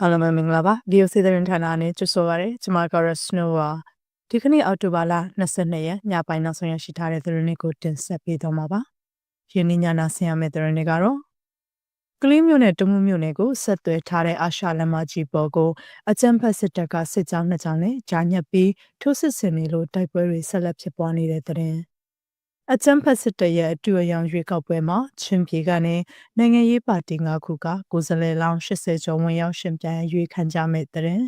အားလုံးပဲမင်္ဂလာပါ VOC သတင်းဌာနနဲ့ကြိုဆိုပါရစေကျွန်မကတော့ Snow ပါဒီကနေ့အောက်တိုဘာလ22ရက်ညပိုင်းနောက်ဆုံးရရှိထားတဲ့သတင်းတွေကိုတင်ဆက်ပေးသွားမှာပါယနေ့ညနာဆင်ရမယ့်သတင်းတွေကတော့ကလေးမျိုးနဲ့တမှုမျိုးနဲ့ကိုဆက်သွယ်ထားတဲ့အာရှလမ်းမကြီးပေါ်ကိုအကြမ်းဖက်စစ်တပ်ကစစ်ကြောင်းနှစ်ကြောင်းနဲ့ဂျာညက်ပြီးထိုးစစ်ဆင်နေလို့တိုက်ပွဲတွေဆက်လက်ဖြစ်ပွားနေတဲ့သတင်း အကြမ်းဖက်စစ်တပ်ရဲ့အတူအယောင်ရွေးကောက်ပွဲမှာချင်းပြည်ကနေနိုင်ငံရေးပါတီ၅ခုကကိုယ်စားလှယ်လောင်း80ကျော်ဝင်ရောက်ရှင်ပြိုင်ရွေးခံကြမဲ့တဲ့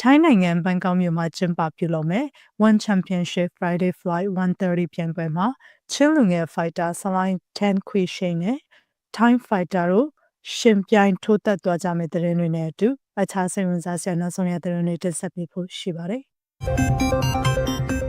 ထိုင်းနိုင်ငံဘန်ကောက်မြို့မှာကျင်းပပြုလုပ်မဲ့ One Championship Friday Flight 130ပြိုင်ပွဲမှာချင်းလူငယ် fighter Saline 10 Quishin နဲ့ Time Fighter တို့ရှင်ပြိုင်ထိုးသက်သွားကြမဲ့တဲ့တွေနဲ့အတူအခြားစိတ်ဝင်စားစရာနောက်ဆုံးရတဲ့တွေတင်ဆက်ပေးဖို့ရှိပါတယ်။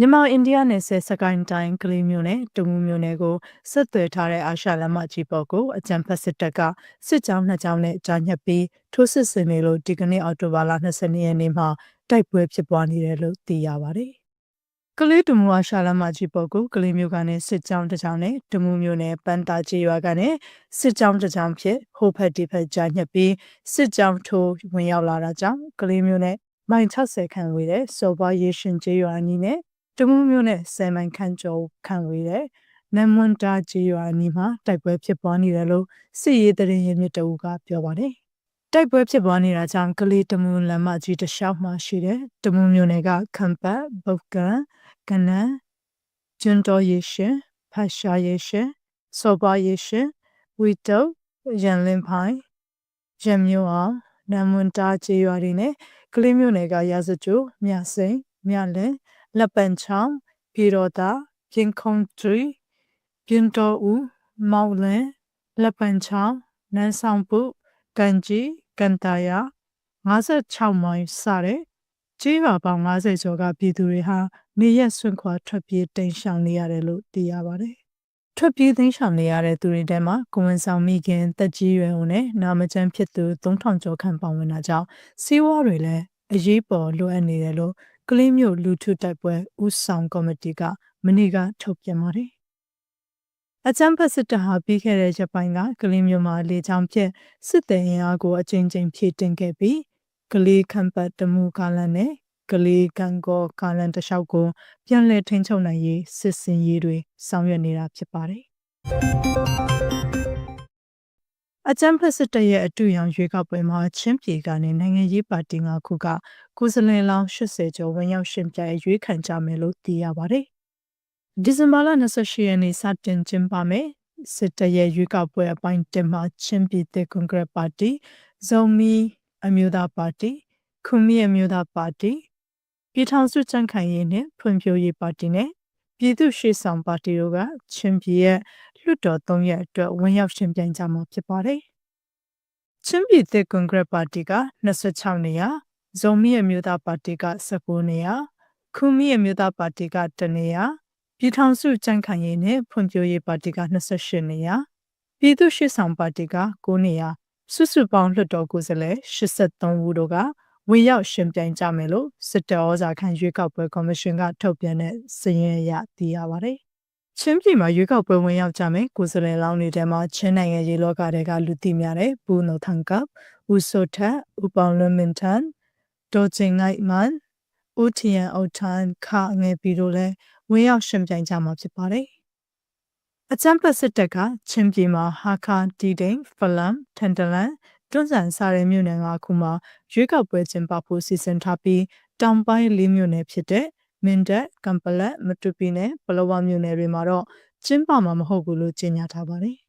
မြန်မာအိန္ဒိယနယ်စပ်စကိုင်းတိုင်းကလေးမျိုးနဲ့တူမှုမျိုးနယ်ကိုဆက်သွယ်ထားတဲ့အာရှလမ်းမကြီးပေါ်ကိုအကြံဖက်စစ်တပ်ကစစ်ကြောင်းနှစ်ကြောင်းနဲ့ကြာညက်ပြီးထိုးစစ်ဆင်နေလို့ဒီကနေ့အောက်တိုဘာလ22ရက်နေ့မှာတိုက်ပွဲဖြစ်ပွားနေတယ်လို့သိရပါတယ်။ကလေးတူမှုအာရှလမ်းမကြီးပေါ်ကိုကလေးမျိုးကနေစစ်ကြောင်းတစ်ကြောင်းနဲ့တူမှုမျိုးနဲ့ပန်တာကြီးရွာကနေစစ်ကြောင်းတစ်ကြောင်းဖြစ်ဟိုဖက်ဒီဖက်ကြာညက်ပြီးစစ်ကြောင်းထိုးဝင်ရောက်လာတာကြောင့်ကလေးမျိုးနဲ့မိုင်60ခန့်ဝေးတဲ့စော်ဘွားရေရှင်ကျေးရွာအနီးနဲ့ တမူးမျိုးနဲ့ဆယ်မိုင်ခန့်ကျော်ခန့်ဝေးတဲ့နမ်မွန်တာဂျီရွာနီမှာတိုက်ပွဲဖြစ်ပွားနေတယ်လို့စစ်ရေးတရင်ရင်းမြစ်တအူကပြောပါတယ်။တိုက်ပွဲဖြစ်ပွားနေတာကြောင့်ကလေးတမူးလမ်းမကြီးတစ်လျှောက်မှာရှိတဲ့တမူးမျိုးနယ်ကခမ်ပတ်ဘုတ်ကန်ကနန်ကျွန်းတော်ရေရှင်ဖတ်ရှာရေရှင်စောပါရေရှင်ဝီတုတ်ရန်လင်းဖိုင်ရံမျိုးအောင်နမ်မွန်တာဂျီရွာတွေနဲ့ကလေးမျိုးနယ်ကရာဇကျိုမြစိန်မြလင်း လက်ပံချောင်းပြည်တော်သာပြင်ခုံထရီပြင်တော်ဦးမောက်လင်လက်ပံချောင်းနန်းဆောင်ပုကန်ကြီးကန်တာယာ56မိုင်စတဲ့ကြေးပါပေါင်း90ကျော်ကပြည်သူတွေဟာနေရက်ဆွန့်ခွာထွက်ပြေးတိမ်းရှောင်နေရတယ်လို့သိရပါတယ်။ထွက်ပြေးသိမ်းရှောင်နေရတဲ့သူတွေထဲမှာကိုဝန်ဆောင်မိခင်တက်ကြီးရွယ်ဦးနဲ့နာမကျန်းဖြစ်သူ3000ကျော်ခန့်ပါဝင်တာကြောင့်စီးဝါးတွေလည်းအရေးပေါ်လိုအပ်နေတယ်လို့ ကလေးမျိုးလူထုတိုက်ပွဲဦးဆောင်ကော်မတီကမနေ့ကထုတ်ပြန်ပါတယ်။အကြံဖက်စစ်တပ်ဟာပြီးခဲ့တဲ့ရက်ပိုင်းကကလေးမျိုးမှာလေချောင်းဖြင့်စစ်သည်ရင်အားကိုအကြိမ်ကြိမ်ဖြည့်တင်ခဲ့ပြီးကလေးခံပတ်တမှုကာလနဲ့ကလေးကံကောကာလန်တလျှောက်ကိုပြန်လည်ထိန်းချုပ်နိုင်ရေးစစ်စင်ရေးတွေဆောင်ရွက်နေတာဖြစ်ပါတယ်။ အကြံဖက်စစ်တပ်ရဲ့အတူရောင်ရွေးကောက်ပွဲမှာချင်းပြည်ကနေနိုင်ငံရေးပါတီ၅ခုကကိုယ်စားလှယ်လောင်း80ကျော်ဝင်ရောက်ရှင်ပြိုင်ရွေးခံကြမယ်လို့သိရပါတယ်။ဒီဇင်ဘာလ28ရက်နေ့စတင်ကျင်းပမယ်စစ်တရဲ့ရွေးကောက်ပွဲအပိုင်းတင်မှာချင်းပြည်သက်ကွန်ဂရက်ပါတီဇုံမီအမျိုးသားပါတီခုမီအမျိုးသားပါတီပြည်ထောင်စုကြံ့ခိုင်ရေးနဲ့ဖွံ့ဖြိုးရေးပါတီနဲ့ ပြည်သူ့ရှေ့ဆောင်ပါတီတို့ကချင်းပြည်ရဲ့လွှတ်တော်၃ရက်အတွက်ဝင်ရောက်ရှင်ပြိုင်ကြမှာဖြစ်ပါတယ်။ချင်းပြည်သက်ကွန်ဂရက်ပါတီက26နေရာဇုံမီအမျိုးသားပါတီက19နေရာခူမီအမျိုးသားပါတီက1နေရာပြည်ထောင်စုကြံ့ခိုင်ရေးနဲ့ဖွံ့ဖြိုးရေးပါတီက28နေရာပြည်သူ့ရှေ့ဆောင်ပါတီက9နေရာစုစုပေါင်းလွှတ်တော်ကိုယ်စားလှယ်83ဦးတို့က ဝင်ရောက်ရှင်ပြိုင်ကြမယ်လို့စစ်တောဇာခံရွေးကောက်ပွဲကော်မရှင်ကထုတ်ပြန်တဲ့စာရင်းအရသိရပါတယ်။ချင်းပြည်မှာရွေးကောက်ပွဲဝင်ရောက်ကြမယ်ကိုယ်စားလှယ်လောင်းတွေထဲမှာချင်းနိုင်ငံရေးလောကတွေကလူသိများတဲ့ဘူနိုထန်ကပ်ဦးစိုးထက်ဦးပေါင်လွန်မင်ထန်ဒေါ်ကျင်လိုက်မန်ဦးထီယန်အုတ်ထန်ခငယ်ပြီးတော့လဲဝင်ရောက်ရှင်ပြိုင်ကြမှာဖြစ်ပါတယ်။အချမ်းပတ်စစ်တပ်ကချင်းပြည်မှာဟာခါတီဒိန်ဖလမ်ထန်တလန် တွန်းဆန်စားတဲ့မြို့နယ်ကခုမှာရွေးကောက်ပွဲကျင်းပဖို့စီစဉ်ထားပြီးတောင်ပိုင်းလေးမြို့နယ်ဖြစ်တဲ့မင်းတပ်ကံပလက်မတူပီနဲ့ပလောဝမြို့နယ်တွေမှာတော့ကျင်းပမှာမဟုတ်ဘူးလို့ကြေညာထားပါတယ်။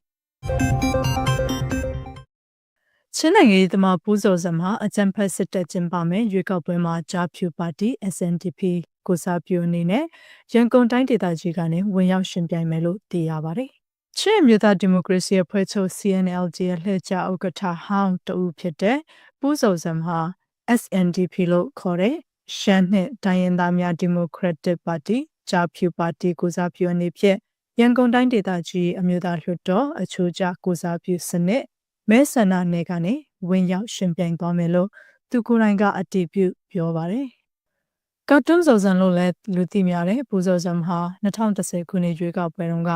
ချင်းနိုင်ငံရေးသမားပူးဇော်စမှာအကြံဖက်စစ်တပ်ကျင်းပမယ်ရွေးကောက်ပွဲမှာဂျာဖြူပါတီ SNDP ကိုစားပြုအနေနဲ့ရန်ကုန်တိုင်းဒေသကြီးကနေဝင်ရောက်ရှင်ပြိုင်မယ်လို့သိရပါတယ်။ ချင်းမြို့သားဒီမိုကရေစီအဖွဲ့ချုပ် CNLD ရဲ့လှည့်ကျဥက္ကဋ္ဌဟောင်းတူဖြစ်တဲ့ပူးဇော်စံဟာ SNDP လို့ခေါ်တဲ့ရှမ်းနှစ်တိုင်းရင်းသားများဒီမိုကရက်တစ်ပါတီဂျာဖြူပါတီကိုစားပြုအနေဖြင့်ရန်ကုန်တိုင်းဒေသကြီးအမျိုးသားလွှတ်တော်အချိုးကျကိုစားပြုစနစ်မဲဆန္ဒနယ်ကနေဝင်ရောက်ရှင်ပြိုင်သွားမယ်လို့သူကိုယ်တိုင်ကအတည်ပြုပြောပါတယ်။ ကာတွန်းဇော်ဇန်လို့လည်းလူသိများတဲ့ပူဇော်ဇန်ဟာ2010ခုနှစ်ရွေးကောက်ပွဲတုန်းက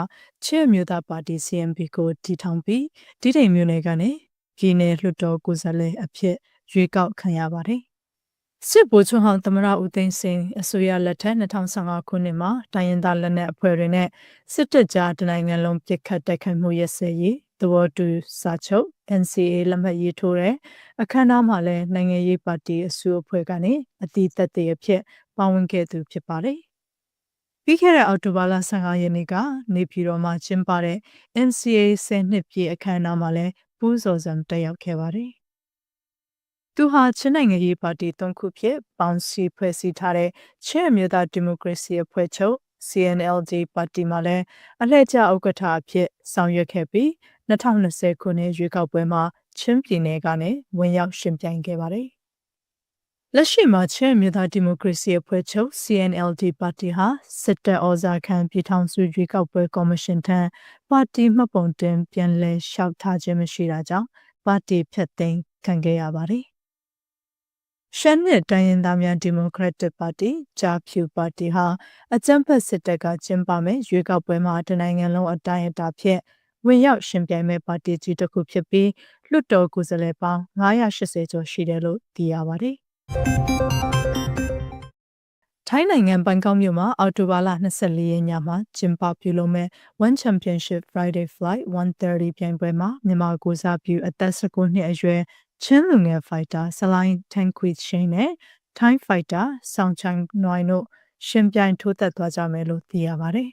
ချစ်အမျိုးသားပါတီ CMP ကိုတည်ထောင်ပြီးဒီတိမ်မျိုးနယ်ကနေပြည်내လွှတ်တော်ကိုယ်စားလှယ်အဖြစ်ရွေးကောက်ခံရပါတယ်။စစ်ဗိုလ်ချုပ်ဟောင်းသမရဦးသိန်းစိန်အစိုးရလက်ထက်2015ခုနှစ်မှာတိုင်းရင်းသားလက်နက်အဖွဲ့တွေနဲ့စစ်တပ်ကြားတနိုင်ငံလုံးပြစ်ခတ်တိုက်ခိုက်မှုရစဲရေးသဘောတူစာချုပ် NCA လက်မှတ်ရေးထိုးတဲ့အခမ်းအနားမှာလည်းနိုင်ငံရေးပါတီအစိုးအဖွဲ့ကနေအတိအသက်တည်းအဖြစ် ပါဝင်ခဲ့သူဖြစ်ပါတယ်။ပြီးခဲ့တဲ့အောက်တိုဘာလ15ရက်နေ့ကနေပြည်တော်မှာကျင်းပတဲ့ NCA 10နှစ်ပြည့်အခမ်းအနားမှာလည်းပူးဇော်စံတက်ရောက်ခဲ့ပါတယ်။သူဟာချင်းနိုင်ငံရေးပါတီ၃ခုဖြင့်ပေါင်းစည်းဖွဲ့စည်းထားတဲ့ချင်းအမျိုးသားဒီမိုကရေစီအဖွဲ့ချုပ် CNLD ပါတီမှာလည်းအလှည့်ကျဥက္ကဋ္ဌအဖြစ်ဆောင်ရွက်ခဲ့ပြီး2020ခုနှစ်ရွေးကောက်ပွဲမှာချင်းပြည်နယ်ကနေဝင်ရောက်ရှင်ပြိုင်ခဲ့ပါတယ်။ လက်ရှိမှာချင်းမြို့သားဒီမိုကရေစီအဖွဲ့ချုပ် CNLD ပါတီဟာစစ်တပ်ဩဇာခံပြည်ထောင်စုရွေးကောက်ပွဲကော်မရှင်ထံပါတီမှတ်ပုံတင်ပြန်လည်လျှောက်ထားခြင်းမရှိတာကြောင့်ပါတီဖျက်သိမ်းခံခဲ့ရပါတယ်။ရှမ်းနဲ့တိုင်းရင်းသားများဒီမိုကရက်တစ်ပါတီဂျာဖြူပါတီဟာအကြမ်းဖက်စစ်တပ်ကကျင်းပမဲ့ရွေးကောက်ပွဲမှာတနိုင်ငံလုံးအတိုင်းအတာဖြင့်ဝင်ရောက်ရှင်ပြိုင်မဲ့ပါတီကြီးတစ်ခုဖြစ်ပြီးလွှတ်တော်ကိုယ်စားလှယ်ပေါင်း980ကျော်ရှိတယ်လို့သိရပါတယ်။ ထိုင်းနိုင်ငံဘန်ကောက်မြို့မှာအော်တိုဘာလ24ရက်ညမှာကျင်းပပြုလုပ်မဲ့ One Championship Friday Flight 130ပြိုင်ပွဲမှာမြန်မာကိုစားပြုအသက်19နှစ်အရွယ်ချင်းလူငယ်ဖိုက်တာဆလိုင်းတန်ကွီရှိန်နဲ့ Thai Fighter ဆောင်ချန်နွိုင်တို့ရှင်ပြိုင်ထိုးသက်သွားကြမယ်လို့သိရပါတယ်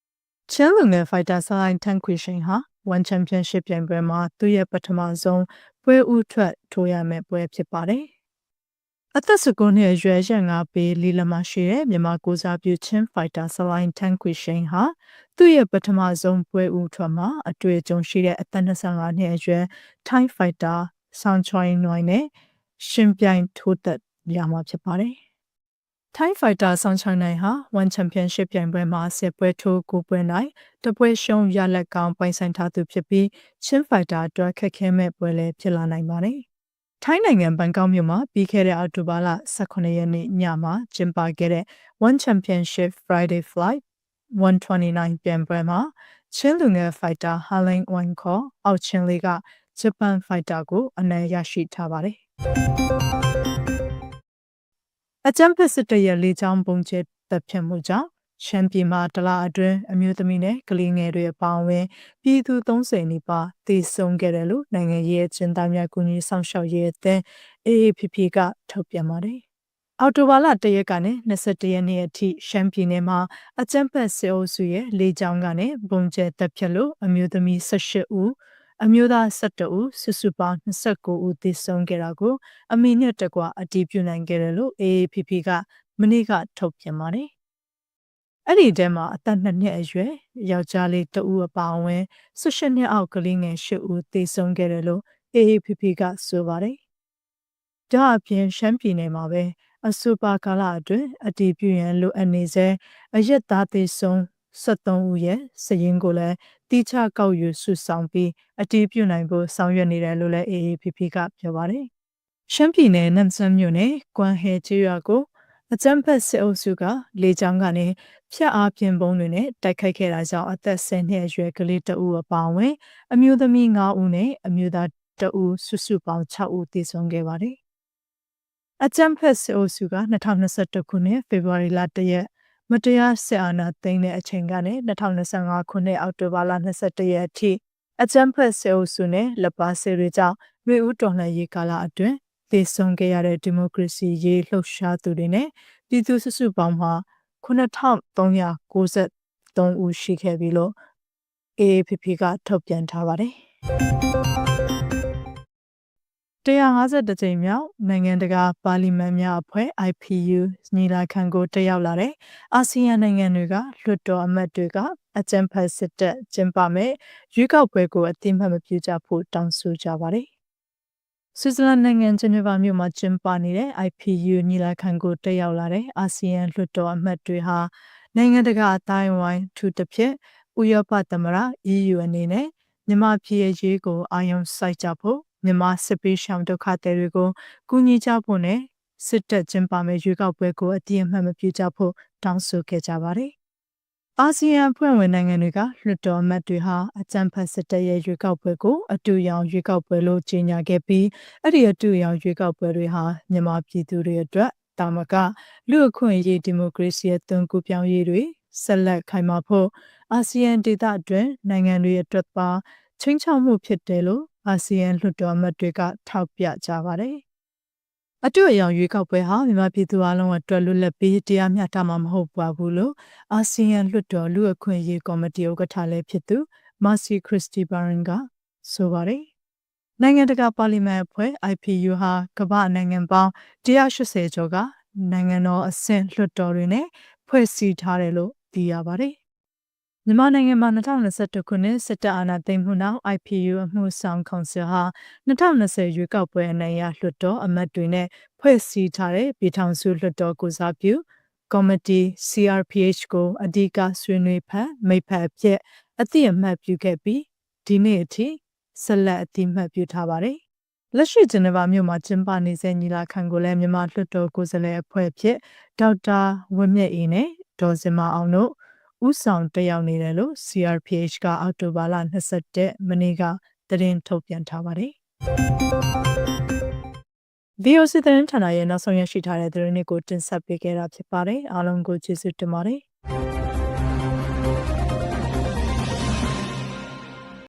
။ချဲလူငယ်ဖိုက်တာဆိုင်တန်ခွေရှင်ဟာ One Championship ပြိုင်ပွဲမှာသူ့ရဲ့ပထမဆုံးပွဲဥထွက်ထိုးရမယ့်ပွဲဖြစ်ပါတယ်။ အသက်19နှစ်အရွယ်ရန်ငါပေးလီလမရှိတဲ့မြန်မာကိုစားပြုချင်းဖိုက်တာဆလိုင်းတန်ခွေရှင်ဟာသူ့ရဲ့ပထမဆုံးပွဲဥထွက်မှာအတွေ့အကြုံရှိတဲ့အသက်25နှစ်အရွယ် Thai Fighter ဆောင်းချွိုင်းနွိုင်းနဲ့ရှင်ပြိုင်ထိုးသက်ရမှာဖြစ်ပါတယ်။ Thai Fighter ဆောင်ချောင်းနိုင်ဟာ One Championship ပြိုင်ပွဲမှာ10ပွဲထိုး9ပွဲနိုင်တပွဲရှုံးရလက်ကောင်းပိုင်ဆိုင်ထားသူဖြစ်ပြီး Chin Fighter အတွက်ခက်ခဲမဲ့ပွဲလည်းဖြစ်လာနိုင်ပါတယ်။ ထိုင်းနိုင်ငံဘန်ကောက်မြို့မှာပြီးခဲ့တဲ့အောက်တိုဘာလ18ရက်နေ့ညမှာကျင်းပခဲ့တဲ့ One Championship Friday Flight 129ပြိုင်ပွဲမှာချင်းလူငယ် fighter Harling Wanko အောက်ချင်းလေးကဂျပန်ဖိုက်တာကိုအနိုင်ရရှိထားပါတယ်။အကြမ်းဖက်စစ်တပ်ရဲ့လေကြောင်းပုံကျဲတပ်ဖြတ်မှုကြောင့် ရှမ်းပြည်မှာတလအတွင်းအမျိုးသမီးနဲ့ကလေးငယ်တွေအပါအဝင်ပြည်သူ30နီးပါးသေဆုံးခဲ့တယ်လို့နိုင်ငံရေးအကျဉ်းသားများကူညီဆောင်ရှောက်ရေးအသင်း AAPP ကထုတ်ပြန်ပါတယ်။အော်တိုဘာလ1ရက်ကနေ21ရက်နေ့အထိရှမ်းပြည်နယ်မှာအကြမ်းဖက်စစ်အုပ်စုရဲ့လေကြောင်းကနေပုံကျဲတပ်ဖြတ်လို့အမျိုးသမီး18ဦးအမျိုးသား12ဦးစုစုပေါင်း29ဦးသေဆုံးခဲ့တာကိုအမီနဲ့တကွအတည်ပြုနိုင်ခဲ့တယ်လို့ AAPP ကမနေ့ကထုတ်ပြန်ပါတယ်။ အဲ့ဒီတဲမှာအသက်2နှစ်အရွယ်ယောက်ျားလေးတဦးအပါအဝင်18နှစ်အောက်ကလေးငယ်10ဦးသေဆုံးခဲ့တယ်လို့ AAPP ကဆိုပါတယ်။ဒါအပြင်ရှမ်းပြည်နယ်မှာပဲအစူပါကာလအတွင်းအတည်ပြုရန်လိုအပ်နေစေအရက်သားသေဆုံး73ဦးရဲ့စည်ရင်းကိုလည်းတိကျကောက်ယူစုဆောင်ပြီးအတည်ပြုနိုင်ဖို့ဆောင်ရွက်နေတယ်လို့လည်း AAPP ကပြောပါတယ်။ရှမ်းပြည်နယ်နမ်ဆန်မြို့နယ်ကွမ်ဟဲကျေးရွာကို အကြမ်းဖက်စစ်အုပ်စုကလေကြောင်းကနေဖျက်အားပြင်းပုံတွေနဲ့တိုက်ခိုက်ခဲ့တာကြောင့်အသက်10နှစ်အရွယ်ကလေးတဦးအပါအဝင် အမျိုးသမီး9ဦးနဲ့အမျိုးသားတဦးစုစုပေါင်း6ဦးသေဆုံးခဲ့ပါတယ်။အကြမ်းဖက်စစ်အုပ်စုက2021ခုနှစ်ဖေဖော်ဝါရီလ1ရက်မတရားစစ်အာဏာသိမ်းတဲ့အချိန်ကနေ2025ခုနှစ်အောက်တိုဘာလ22ရက်အထိအကြမ်းဖက်ဆဲအုပ်စုနဲ့လက်ပါဆဲတွေကြောင့်မြို့ဦးတော်လှန်ရေးကာလအတွင်း သေဆုံးခဲ့ရတဲ့ဒီမိုကရေစီရေးလှုပ်ရှားသူတွေနဲ့ပြည်သူစုစုပေါင်းမှာ9393ဦးရှိခဲ့ပြီလို့ AAPP ကထုတ်ပြန်ထားပါတယ်150ကြိမ်မြောက်နိုင်ငံတကာပါလီမန်များအဖွဲ့ IPU ညီလာခံကိုတက်ရောက်လာတဲ့အာဆီယံနိုင်ငံတွေကလွှတ်တော်အမတ်တွေကအကြံဖတ်စစ်တပ်ကျင်းပမဲ့ရွေးကောက်ပွဲကိုအတိမတ်မပြုကြဖို့တောင်းဆိုကြပါတယ်။ ဆွစ်ဇာလန်နိုင်ငံဂျနီဗာမြို့မှာကျင်းပနေတဲ့ IPU ညီလာခံကိုတက်ရောက်လာတဲ့အာဆီယံလွှတ်တော်အမတ်တွေဟာနိုင်ငံတကာအတိုင်းဝိုင်းထူးတစ်ဖြစ်ဥရောပသမရ EU အနေနဲ့မြန်မာပြည်ရေးကိုအာရုံစိုက်ကြဖို့မြန်မာစစ်ပေးရှောင်ဒုက္ခသည်တွေကိုကူညီကြဖို့နဲ့စစ်တပ်ကျင်းပမဲ့ရွေးကောက်ပွဲကိုအတိအမှတ်မပြုကြဖို့တောင်းဆိုခဲ့ကြပါတယ် အာဆီယံအဖွဲ့ဝင်နိုင်ငံတွေကလွှတ်တော်အမတ်တွေဟာအကြံဖတ်စစ်တပ်ရဲ့ရွေးကောက်ပွဲကိုအတူရောင်ရွေးကောက်ပွဲလို့ကြေညာခဲ့ပြီးအဲ့ဒီအတူရောင်ရွေးကောက်ပွဲတွေဟာမြန်မာပြည်သူတွေအတွက်တာမကလူအခွင့်အရေးဒီမိုကရေစီအသွင်ကူးပြောင်းရေးတွေဆက်လက်ခိုင်မာဖို့အာဆီယံဒေသအတွင်းနိုင်ငံတွေအတွက်ပါချင်းချောက်မှုဖြစ်တယ်လို့အာဆီယံလွှတ်တော်အမတ်တွေကထောက်ပြကြပါတယ် အတူအယောင်ရွေးကောက်ပွဲဟာမြန်မာပြည်သူအလုံးအတွက်လွတ်လပ်ပြီးတရားမျှတမှာမဟုတ်ပါဘူးလို့အာဆီယံလွှတ်တော်လူအခွင့်အရေးကော်မတီဥက္ကဋ္ဌလည်းဖြစ်သူမာစီခရစ်စတီဘာရင်ကဆိုပါတယ်နိုင်ငံတကာပါလီမန်အဖွဲ့ IPU ဟာကမ္ဘာနိုင်ငံပေါင်း180ကျော်ကနိုင်ငံတော်အဆင့်လွှတ်တော်တွေနဲ့ဖွဲ့စည်းထားတယ်လို့သိရပါတယ် မြန်မာနိုင်ငံမှာ2021ခုနှစ်စစ်တပ်အာဏာသိမ်းမှုနောက် IPU အမှုဆောင်ကောင်စီဟာ2020ရွေးကောက်ပွဲအနိုင်ရလွှတ်တော်အမတ်တွေနဲ့ဖွဲ့စည်းထားတဲ့ပြည်ထောင်စုလွှတ်တော်ကိုစားပြုကော်မတီ CRPH ကိုအဓိကဆွေးနွေးဖက်မိတ်ဖက်အဖြစ်အတိအမှတ်ပြုခဲ့ပြီးဒီနေ့အထိဆက်လက်အတိအမှတ်ပြုထားပါတယ်။လက်ရှိဂျနီဗာမြို့မှာကျင်းပနေတဲ့ညီလာခံကိုလည်းမြန်မာလွှတ်တော်ကိုယ်စားလှယ်အဖွဲ့ဖြစ်ဒေါက်တာဝင်းမြတ်အေးနဲ့ဒေါ်စင်မအောင်တို့ ဥဆောင်တက်ရောက်နေတယ်လို့ CRPH ကအောက်တိုဘာလ21မနေ့ကသတင်းထုတ်ပြန်ထားပါတယ်။ VOC သတင်းဌာနရဲ့နောက်ဆုံးရရှိထားတဲ့သတင်းတွေကိုတင်ဆက်ပေးခဲ့တာဖြစ်ပါတယ်အားလုံးကိုကျေးဇူးတင်ပါတယ်